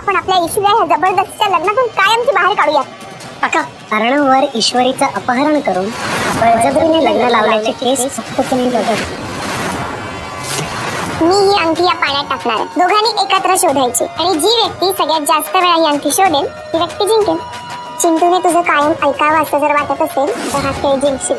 आपण आपल्या ईश्वऱ्या ह्या जबरदस्तीच्या लग्नातून कायमची बाहेर काढूयात. काका अर्णववर ईश्वरीचं अपहरण करून बळजबरीने लग्न लावल्याचे केस फक्त मी ही अंगठी या पाण्यात टाकणार आहे. दोघांनी एकत्र शोधायची. आणि जी व्यक्ती सगळ्यात जास्त वेळा ही अंगठी शोधेल ती व्यक्ती जिंकेल. चिंटूने तुझं कायम ऐकावं असं जर वाटत असेल तर हा खेळ जिंकशील.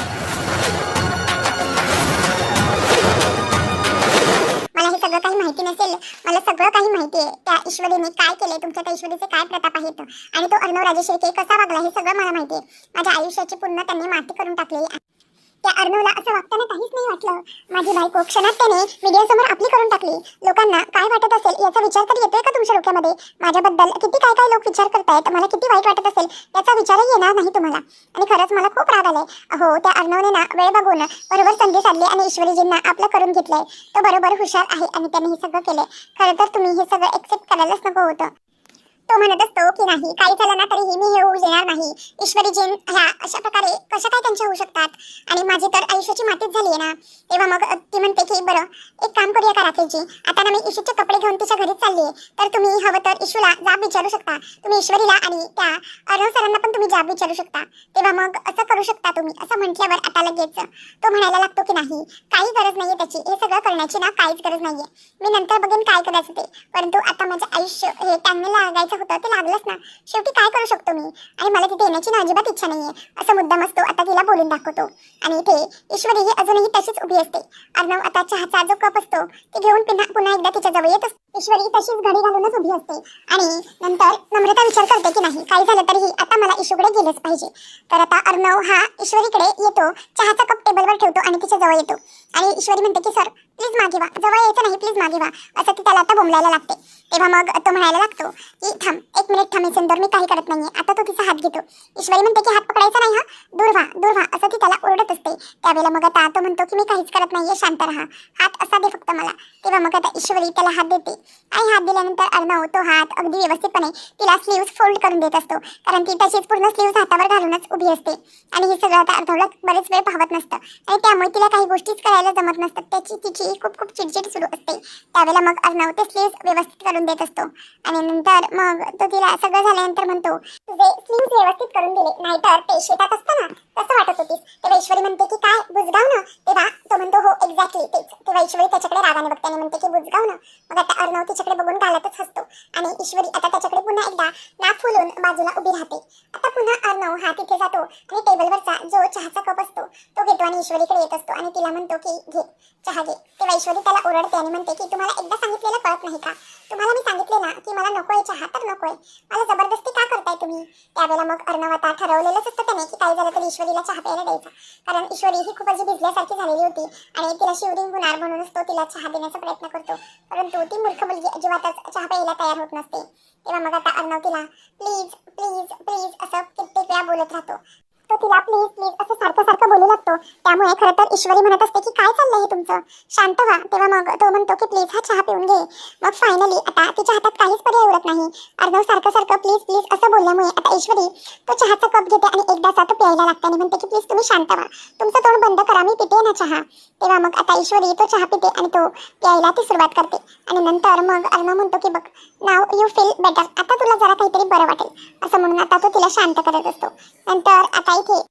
सगळं काही माहिती नसेल मला सगळं काही माहिती आहे. त्या ईश्वरीने काय केले तुमच्या त्या ईश्वरीचे काय प्रताप आहेत? आणि तो अर्णव राजेश कसा वागला हे सगळं मला माहिती आहे. माझ्या आयुष्याची पूर्ण त्यांनी माती करून टाकली त्या अर्णवला असं वागताना काहीच नाही वाटलं. माझी बायको क्षणात त्याने मीडियासमोर आपली करून टाकली. लोकांना काय वाटत असेल याचा विचार तरी येतोय का तुमच्या डोक्यामध्ये? माझ्याबद्दल किती काय काय लोक विचार करतायत मला किती वाईट वाटत असेल त्याचा विचारही येणार नाही तुम्हाला. आणि खरंच मला खूप राग आलाय. अहो त्या अर्णवने ना वेळ बघून बरोबर संधी साधली आणि ईश्वरीजींना आपलं करून घेतलंय. तो बरोबर हुशार आहे आणि त्याने हे सगळं केलंय. खरं तर तुम्ही हे सगळं एक्सेप्ट करायलाच नको होतं. तो म्हणत असतो की नाही काही झालं ना तरीही मी हे होऊ देणार नाही. ईश्वरीजीन ह्या अशा प्रकारे कशा काय त्यांच्या होऊ शकतात? आणि माझी तर आयुष्याची मातीच झाली आहे ना. तेव्हा मग ती म्हणते की बरं एक काम करूया का राकेशजी आता ना मी ईशूचे कपडे घेऊन तिच्या घरीच चालली आहे. तर तुम्ही हवं तर ईशूला जाब विचारू शकता. तुम्ही ईश्वरीला आणि त्या अर्णव सरांना पण तुम्ही जाब विचारू शकता. तेव्हा मग असं करू शकता तुम्ही. असं म्हटल्यावर आता लगेच तो म्हणायला लागतो की नाही काही गरज नाहीये त्याची. हे सगळं करण्याची ना काहीच गरज नाहीये. मी नंतर बघेन काय करायचं ते. परंतु आता माझं आयुष्य हे टांगणे लागायचं होतं ते लागलंच ना. शेवटी काय करू शकतो मी? आणि मला तिथे येण्याची ना अजिबात इच्छा नाहीये. असं मुद्दाम असतो आता तिला बोलून दाखवतो. आणि इथे ईश्वरी ही अजूनही तशीच उभी असते. अर्णव आता चहाचा जो कप असतो ते घेऊन पुन्हा पुन्हा एकदा तिच्या जवळ येत असतो. ईश्वरी तशीच घडी घालूनच उभी असते. आणि नंतर नम्रता विचार करते की नाही काही झालं तरीही आता मला इशूकडे गेलंच पाहिजे. तर आता अर्णव हा ईश्वरीकडे येतो चहाचा कप टेबलवर ठेवतो आणि तिच्या जवळ येतो. आणि ईश्वरी म्हणते की सर प्लीज मागे जवळ यायचं नाही प्लीज मागे व्हा असं ती त्याला आता बोंबलायला लागते. तेव्हा मग तो म्हणायला लागतो की थांब एक मिनिट थांब सुंदर मी काही करत नाहीये. आता तो तिचा हात घेतो. ईश्वरी म्हणते की हात पकडायचा नाही हा? दूर व्हा दूर व्हा. असं ती त्याला ओरडत असते. त्यावेळेला मग आता तो म्हणतो की मी काहीच करत नाहीये शांत राहा. हात असा दे फक्त मला. तेव्हा मग आता ईश्वरी त्याला हात देते. आणि हात दिल्यानंतर अर्णव तो हात अगदी व्यवस्थितपणे तिला स्लीव्स फोल्ड करून देत असतो. कारण ती तशीच पूर्ण स्लीव्स हातावर घालूनच उभी असते. आणि हे सगळं आता अर्णवला बरेच वेळ पाहत नसतं. आणि त्यामुळे तिला काही गोष्टीच करायला जमत नसतात त्याची तिची खूप खूप चिडचिड सुरू असते. त्यावेळेला मग अर्णव ते स्लीव्स व्यवस्थित करून देत असतो. आणि नंतर मग तो तिला सगळं झाल्यानंतर म्हणतो तुझे स्लीव्स व्यवस्थित करून दिले. नाहीतर ते शेतात असताना कसं वाटत होतीस. तेव्हा ईश्वरी म्हणते की काय बुजगाव ना? तेव्हा तो म्हणतो हो एक्झॅक्टली तेच. तेव्हा ईश्वरी त्याच्याकडे रागाने बघते आणि म्हणते की बुजगाव ना? मग आता अर्णव तिच्याकडे बघून गालातच हसतो. आणि ईश्वरी आता त्याच्याकडे पुन्हा एकदा नाक फुलून बाजूला उभी राहते. आता पुन्हा अर्णव हा तिथे जातो आणि टेबलवरचा जो चहाचा कप असतो तो घेतो आणि ईश्वरीकडे येत असतो आणि तिला म्हणतो की घे चहा घे. तेव्हा ईश्वरी त्याला ओरडते आणि म्हणते की तुम्हाला एकदा सांगितलेलं कळत नाही का? तुम्हाला मी सांगितले ना की मला नकोय चहा तर नकोय. मला जबरदस्ती का करताय तुम्ही? त्यावेळेला मग अर्णव आता ठरवलेलंच असतं त्याने की काही झालं तर ईश्वरीला चहा प्यायला द्यायचा. कारण ईश्वरी ही खूप अशी भिजल्यासारखी झालेली होती आणि तिला शिवरिंग होणार म्हणूनच तो तिला चहा देण्याचा प्रयत्न करतो. परंतु ती मूर्ख मुलगी अजिबातच चहा प्यायला तयार होत नसते. तेव्हा मग आता अर्णव तिला प्लीज प्लीज प्लीज असं कित्येक वेळा बोलत राहतो. तो तिला प्लीज प्लीज असं सारखं सारखं बोलू लागतो. त्यामुळे खरं तर ईश्वरी म्हणत असते की काय चाललंय हे तुमचं? शांत व्हा. तेव्हा मग तो म्हणतो की प्लीज हा चहा पिऊन घे. मग फायनली आता तिच्या हातात काहीच पर्याय उरत नाही. अर्णव सारखं सारखं प्लीज प्लीज असं बोलल्यामुळे आता ईश्वरी तो चहाचा कप घेते आणि एकदाचा तो प्यायला लागते आणि म्हणते की प्लीज तुम्ही शांत व्हा. तुमचं तोंड बंद करा मी पिते ना चहा. तेव्हा मग आता ईश्वरी तो चहा पिते आणि तो प्यायला ती सुरुवात करते. आणि नंतर मग अर्णव म्हणतो की बघ नाव यू फील बेटर आता तुला जरा काहीतरी बरं वाटेल. असं म्हणून आता तो तिला शांत करत असतो. नंतर आता येथे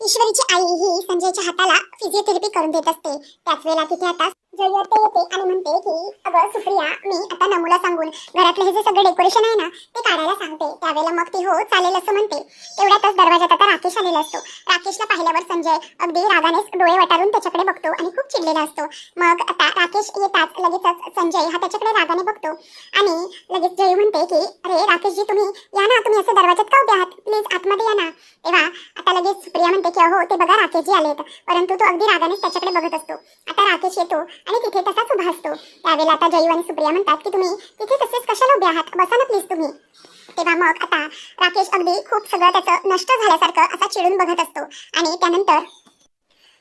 ईश्वरीची आई ही संजयच्या हाताला फिजिओथेरपी करून देत असते. त्याच वेळेला तिथे आता जयते येते आणि म्हणते की अगं सुप्रिया मी आता नमूला सांगून घरातलं हे जे सगळं डेकोरेशन आहे ना ते काढायला सांगते. त्यावेळेला मग ती हो चालेल असं म्हणते. तेवढ्यातच दरवाजात आता राकेश आलेला असतो. राकेशला पाहिल्यावर संजय अगदी रागानेच डोळे वटारून त्याच्याकडे बघतो आणि खूप चिडलेला असतो. मग आता राकेश येताच लगेचच संजय हा त्याच्याकडे रागाने बघतो. आणि लगेच जय म्हणते की अरे राकेशजी तुम्ही या ना तुम्ही असं दरवाजात का उभे आहात? प्लीज आतमध्ये या ना. तेव्हा आता लगेच प्रिया म्हणते की अहो ते बघा राकेशजी आलेत. परंतु तो अगदी रागानेच त्याच्याकडे बघत असतो. आता राकेश येतो आणि तिथे तसाच उभा असतो. त्यावेळेला आता जयू आणि सुप्रिया म्हणतात की तुम्ही तिथे तसेच कशाला उभे आहात? बसा ना प्लीज तुम्ही. तेव्हा मग आता राकेश अगदी खूप सगळं त्याचं नष्ट झाल्यासारखं असा चिडून बघत असतो. आणि त्यानंतर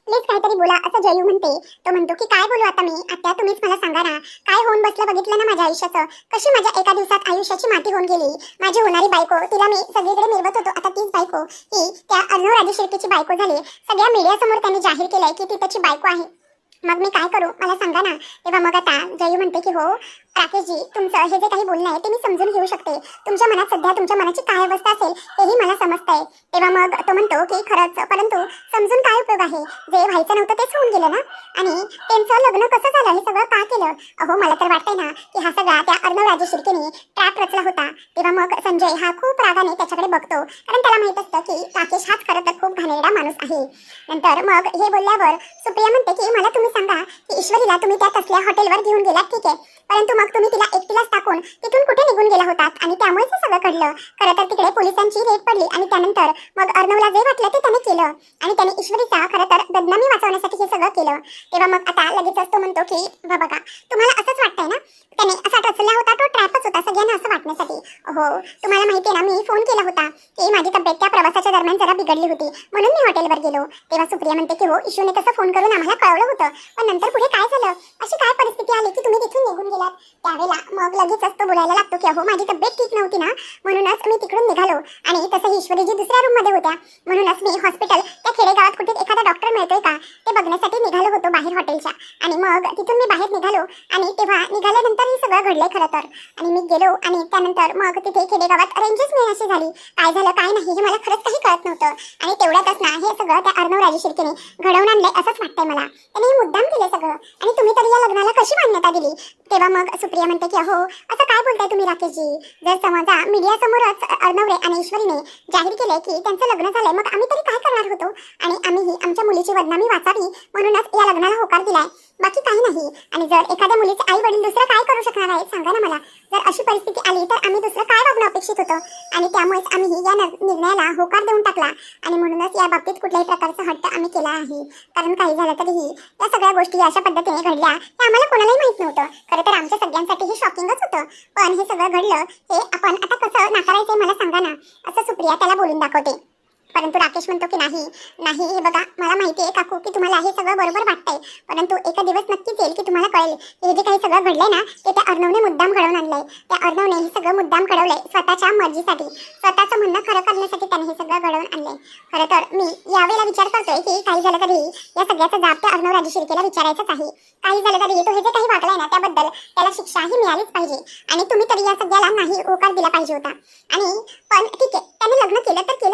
प्लीज काहीतरी बोला असं जयू म्हणते. तो म्हणतो की काय बोलू आता मी? आता तुम्हीच मला सांगा ना. काय होऊन बसलं बघितलं ना माझ्या आयुष्याचं? कशी माझ्या एका दिवसात आयुष्याची माती होऊन गेली? माझी होणारी बायको तिला मी सगळीकडे मिरवत होतो. आता तीच बायको ही त्या अर्णव राजू शिर्केची बायको झाली. सगळ्या मीडियासमोर त्यांनी जाहीर केलंय की ती त्याची बायको आहे. मग मी काय करू? मला सांगा ना. तेव्हा मग आता जयू म्हणते की हो राकेशजी तुमचं हे जे काही बोलणं आहे ते मी समजून घेऊ शकते. तुमच्या मनात सध्या तुमच्या मनाची काय अवस्था असेल तेही मला समजतंय. तेव्हा मग तो म्हणतो की खरंच परंतु समजून काय उपयोग आहे? जे व्हायचं नव्हतं तेच होऊन गेलं ना? आणि त्यांचं लग्न कसं झालं? हे सगळं का केलं? अहो मला तर वाटतंय ना की हा सगळा त्या अर्णव राजे शिर्केने ट्रॅप रचला होता. तेव्हा मग संजय हा खूप रागाने त्याच्याकडे बघतो. कारण त्याला माहीत असतं की राकेश हाच खरं तर खूप घाणेरडा माणूस आहे. नंतर मग हे बोलल्यावर सुप्रिया म्हणते की मला तुम्ही सांगा की ईश्वरीला तुम्ही त्या तसल्या हॉटेलवर घेऊन गेलात ठीक आहे? परंतु मग तुम्ही तिला एकटीलाच टाकून तिथून कुठे निघून गेला होतात? आणि त्यामुळेच हे सगळं घडलं. खरं तर तिकडे पोलिसांची रेड पडली आणि त्यानंतर मग अर्णवला जे वाटलं ते त्याने केलं. आणि त्याने ईश्वरीचा खरं तर बदनामी वाचवण्यासाठी हे सगळं केलं. तेव्हा मग आता लगेचच तो म्हणतो की "बा बघा तुम्हाला असंच वाटतंय ना? त्याने असा टचला होता तो ट्रॅपच होता सगळ्यांना असं वाटण्यासाठी. हो तुम्हाला माहिती आहे ना मी फोन केला होता की माझी तब्येत त्या प्रवासाच्या दरम्यान जरा बिघडली होती. म्हणून मी हॉटेलवर गेलो. तेव्हा सुप्रिया म्हणते की हो इशूने तसं फोन करून आम्हाला कळवलं होतं. पण नंतर पुढे काय झालं? अशी काय परिस्थिती आली की तुम्ही तिथून निघून गेलात? त्यावेळेला मग लगेचच तो बोलायला लागतो की अहो माझी तब्येत ठीक नव्हती ना म्हणूनच मी तिकडून निघालो. आणि तसं ईश्वरीजी दुसऱ्या रूममध्ये होत्या. म्हणूनच मी हॉस्पिटल त्या खेडेगावात कुठे एखादा डॉक्टर मिळतोय का? बघण्यासाठी निघालो होतो बाहेर हॉटेलच्या. आणि मग तिथून मी बाहेर निघालो आणि तेव्हा निघाल्यानंतर हे सगळं घडलंय खरं तर. आणि मी गेलो आणि त्यानंतर मग तिथे खेडेगावात रेंजेस मिळण्याची झाली. काय झालं काय नाही हे मला खरंच काही कळत नव्हतं. आणि तेवढ्यातच ना हे सगळं त्या अर्णव राजे शिर्केने घडवून आणलंय असंच वाटतंय मला. त्याने हे मुद्दाम केलं सगळं. आणि तुम्ही तरी या लग्नाला कशी मान्यता दिली? तेव्हा मग सुप्रिया म्हणते की अहो असं काय बोलताय तुम्ही राकेशजी? जर समजा मीडियासमोरच अर्णवरे आणि ईश्वरीने जाहीर केलंय की त्यांचं लग्न झालंय मग आम्ही तरी काय करणार होतो? आणि आम्हीही आमच्या मुलीची बदनामी वाचावी म्हणूनच या लग्नाला होकार दिलाय. बाकी काही नाही. आणि जर एखाद्या मुलीचे आई वडील दुसरं काय करू शकणार आहेत सांगा ना मला. जर अशी परिस्थिती आली तर आम्ही दुसरं काय वागणं अपेक्षित होतं? आणि त्यामुळेच आम्ही या निर्णयाला होकार देऊन टाकला. आणि म्हणूनच या बाबतीत कुठल्याही प्रकारचा हट्ट आम्ही केला आहे. कारण काही झालं तरीही या सगळ्या गोष्टी अशा पद्धतीने घडल्या हे आम्हाला कोणालाही माहीत नव्हतं. खरं तर आमच्या सगळ्यांसाठी हे शॉकिंगच होतं. पण हे सगळं घडलं हे आपण आता कसं नाकारायचंय मला सांगा ना असं सुप्रिया त्याला बोलून दाखवते. परंतु राकेश म्हणतो की नाही नाही हे बघा मला माहिती आहे काकू की तुम्हाला हे सगळं बरोबर वाटतंय. परंतु एका दिवस नक्कीच येईल की तुम्हाला कळेल. की हे जे काही सगळं घडलंय ना ते त्या अर्णवने मुद्दाम घडवून आणलंय. त्या अर्णवने हे सगळं मुद्दाम घडवलंय स्वतःच्या मर्जीसाठी. स्वतःचं म्हणणं खरं करण्यासाठी त्याने हे सगळं घडवून आणलंय. खरं तर मी यावेळेला विचार करतोय की काही झालं तरी या सगळ्याचा जाब त्या अर्णव राजू शिर्केला विचारायचंच आहे. काही झालं तरी तो हे जे काही वागलाय ना त्याबद्दल त्याला शिक्षाही मिळालीच पाहिजे. आणि तुम्ही तरी या सगळ्याला नाही होकार दिला पाहिजे होता. आणि पण ठीक आहे त्याने लग्न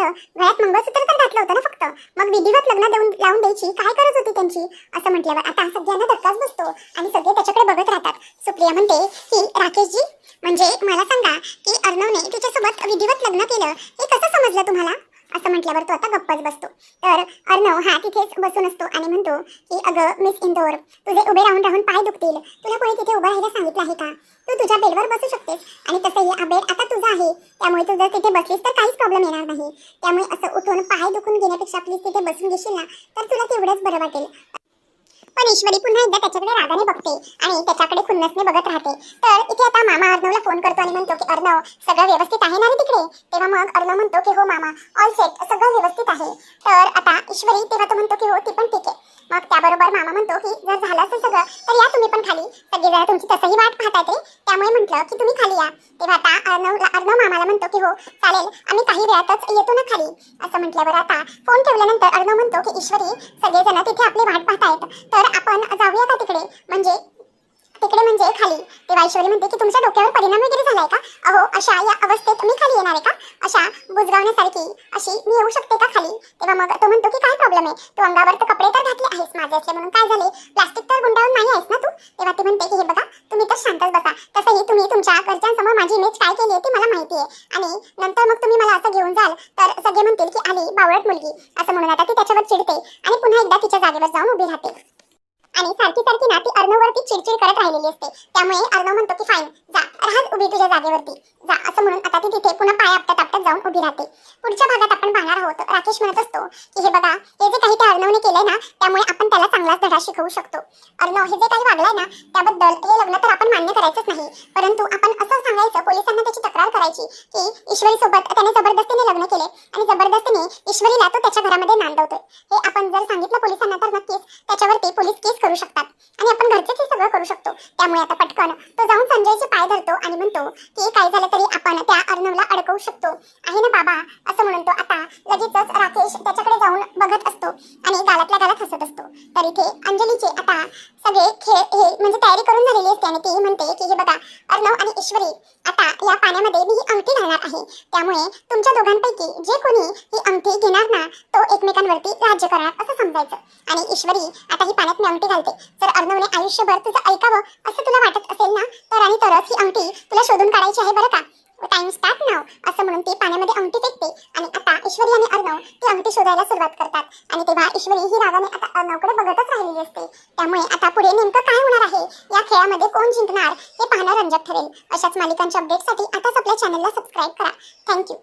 केलं गळ्यात मंगळसूत्र तर घातलं होतं ना फक्त. मग विधिवत लग्न देऊन लावून द्यायची काय गरज होती त्यांची? असं म्हटल्यावर आता सगळ्यांना धक्काच बसतो आणि सगळे त्याच्याकडे बघत राहतात. सुप्रिया म्हणते की राकेशजी म्हणजे मला सांगा की अर्णवने तिच्यासोबत विधिवत लग्न केलं हे कसं समजलं तुम्हाला? असं म्हटल्यावर तो आता गप्पच बसतो. तर अर्णव हा तिथेच बसून असतो आणि म्हणतो की अगं मिस इंदोर तुझे उभे राहून राहून पाय दुखतील. तुला कोणी तिथे उभं राहायला सांगितलं आहे का? तू तुझ्या बेडवर बसू शकतेस आणि तसंही हा बेड आता तुझा आहे. त्यामुळे तू जर तिथे बसलीस तर काहीच प्रॉब्लेम येणार नाही. त्यामुळे असं उठून पाय दुखून घेण्यापेक्षा प्लीज तिथे बसून घेशील ना? तर तुला तेवढंच बरं वाटेल. पण ईश्वरी पुन्हा एकदा त्याच्याकडे रागाने बघते आणि त्याच्याकडे खुन्नसने बघत राहते. तर इथे आता मामा अर्णवला फोन करतो आणि म्हणतो की अर्णव सगळं व्यवस्थित आहे ना रे तिकडे? तेव्हा मग अर्णव म्हणतो की हो मामा ऑल सेट सगळं व्यवस्थित आहे. तर आता ईश्वरी तेव्हा तो म्हणतो की हो ती पण ठीक आहे. मग त्याबरोबर मामा म्हणतो की जर झालं असेल सगळं तर या तुम्ही पण खाली. सगळे जरा तुमची तसंही वाट पाहताय रे. त्यामुळे म्हटलं की तुम्ही खाली या. तेव्हा आता अर्णव अर्णव मामाला म्हणतो की हो चालेल आम्ही काही वेळातच येतो ना खाली. असं म्हटल्यावर आता फोन ठेवल्यानंतर अर्णव म्हणतो की ईश्वरी सगळेजण तिथे आपली वाट पाहतायत. तर आपण जाऊया का तिकडे. म्हणजे तिकडे म्हणजे खाली. तेव्हा ईश्वरी म्हणते की तुमच्या डोक्यावर परिणाम वगैरे झालाय का? अहो अशा या अवस्थेत मी खाली येणार आहे का? अशा बुजगावण्यासारखी अशी मी येऊ शकते का खाली? तेव्हा मग तो म्हणतो की काय प्रॉब्लेम आहे? तू अंगावर तर कपडे तर घातले आहेस माझे असले म्हणून काय झाले? प्लास्टिक तर गुंडाळून नाही आहेस ना तू? तेव्हा ती म्हणते की हे बघा तुम्ही तर शांतच बसा. तसंही तुम्ही तुमच्या घरच्यांसमोर माझी इमेज काय केली आहे ते मला माहिती आहे. आणि नंतर मग तुम्ही मला असं घेऊन जाल तर सगळे म्हणतील की आली बावळट मुलगी. असं म्हणून आता ती त्याच्यावर चिडते आणि पुन्हा एकदा तिच्या जागेवर जाऊन उभी राहते. आणि सारखी सारखी ना ती अर्णववरती चिडचिड करत राहिलेली असते. त्यामुळे अर्णव म्हणतो की फाईन जा राहत उभी तुझ्या जागेवरती. जा असं म्हणून आता ती तिथे पुन्हा पाय आपटत आपटत जाऊन उभी राहते. पुढच्या भागात आपण पाहणार आहोत राकेश म्हणत असतो की हे बघा हे जे काही त्या अर्णवने केलंय ना त्यामुळे आपण त्याला चांगलाच धडा शिकवू शकतो. अर्णव हे जे काही वागलाय ना त्याबद्दल हे लग्न तर आपण मान्य करायचंच नाही. परंतु आपण असं सांगायचं पोलिसांना त्याची तक्रार करायची की ईश्वरी सोबत त्याने जबरदस्तीने लग्न केले आणि जबरदस्तीने ईश्वरीला तो त्याच्या घरामध्ये नांदवतोय. हे आपण जर सांगितलं पोलिसांना तर नक्कीच त्याच्यावरती पोलीस केस करू शकतात. आणि आपण घरचेच हे सगळं करू शकतो. त्यामुळे आता पटकन तो जाऊन संजयचे पाय धरतो आणि म्हणतो की काय झालं तरी आपण त्या अर्णवला अडकवू शकतो. आहे ना बाबा असं म्हणून तो आता लगेचच राकेश त्याच्याकडे जाऊन बघत असतो आणि गालातल्या गालात हसत असतो. तर इथे अंजलीचे आता सगळे खेळ हे म्हणजे तयारी करून झालेली असते आणि ती म्हणते की हे बघा अर्णव आणि ईश्वरी आता या पाण्यामध्ये मी ही अंगठी घालणार आहे. त्यामुळे तुमच्या दोघांपैकी जे कोणी ही अंगठी घेणार ना तो एकमेकांवरती राज्य करणार असं समजायचं. आणि ईश्वरी आता ही पाण्यात मी अंगठी घालते. जर अर्णवने आयुष्यभर तुझं ऐकावं असं तुला वाटत असेल ना तर आणि तरच ही अंगठी तुला शोधून काढायची आहे बरं का? टाइम स्टार्ट नाव असं म्हणून ती पाण्यामध्ये अंगठी फेकते आणि आता ईश्वरी आणि अर्णव ती अंगठी शोधायला सुरुवात करतात. आणि तेव्हा ईश्वरी ही रागाने आता अर्णवकडे बघतच राहिलेली असते. त्यामुळे आता पुढे नेमकं काय होणार आहे? या खेळामध्ये कोण जिंकणार हे पाहणं रंजक ठरेल. अशाच मालिकांच्या अपडेटसाठी आताच आपल्या चॅनलला सबस्क्राईब करा. थँक्यू